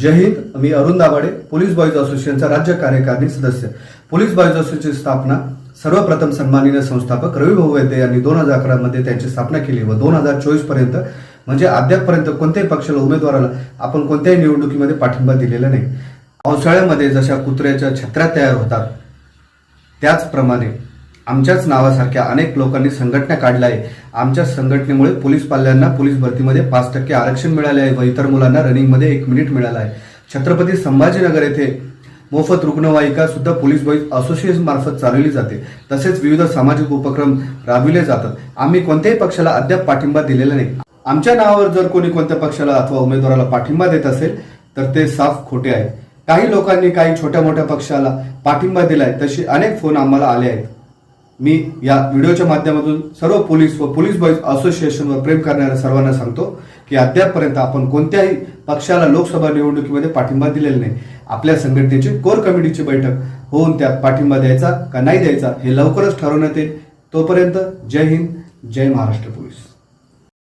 जय हिंद मी Arun Dabhade police boys असोसिएशनचा राज्य कार्यकारिणी सदस्य. पोलीस बॉईज असोसिएशनची स्थापना सर्वप्रथम सन्माननीय संस्थापक रवी भाऊ वैद्य यांनी दोन हजार अकरा मध्ये त्यांची स्थापना केली व दोन हजार चोवीसपर्यंत म्हणजे अद्यापपर्यंत कोणत्याही पक्षाला उमेदवाराला आपण कोणत्याही निवडणुकीमध्ये पाठिंबा दिलेला नाही. पावसाळ्यामध्ये जशा कुत्र्याच्या छत्र्या तयार होतात त्याचप्रमाणे आमच्याच नावासारख्या अनेक लोकांनी संघटना काढल्या आहे. आमच्या संघटनेमुळे पोलीस पाल्यांना पोलीस भरतीमध्ये पाच टक्के आरक्षण मिळाले आहे व इतर मुलांना रनिंगमध्ये एक मिनिट मिळाला आहे. छत्रपती संभाजीनगर येथे मोफत रुग्णवाहिका सुद्धा पोलीस बॉईज असोसिएशन मार्फत चालवली जाते. तसेच विविध सामाजिक उपक्रम राबविले जातात. आम्ही कोणत्याही पक्षाला अद्याप पाठिंबा दिलेला नाही. आमच्या नावावर जर कोणी कोणत्या पक्षाला अथवा उमेदवाराला पाठिंबा देत असेल तर ते साफ खोटे आहे. काही लोकांनी काही छोट्या मोठ्या पक्षाला पाठिंबा दिलाय तसे अनेक फोन आम्हाला आले आहेत. मी या व्हिडिओच्या माध्यमातून सर्व पोलीस व पोलीस बॉईज असोसिएशनवर प्रेम करणाऱ्या सर्वांना सांगतो की अद्यापपर्यंत आपण कोणत्याही पक्षाला लोकसभा निवडणुकीमध्ये पाठिंबा दिलेला नाही. आपल्या संघटनेची कोर कमिटीची बैठक होऊन त्यात पाठिंबा द्यायचा का नाही द्यायचा हे लवकरच ठरवण्यात येईल. तोपर्यंत जय हिंद जय महाराष्ट्र पोलीस.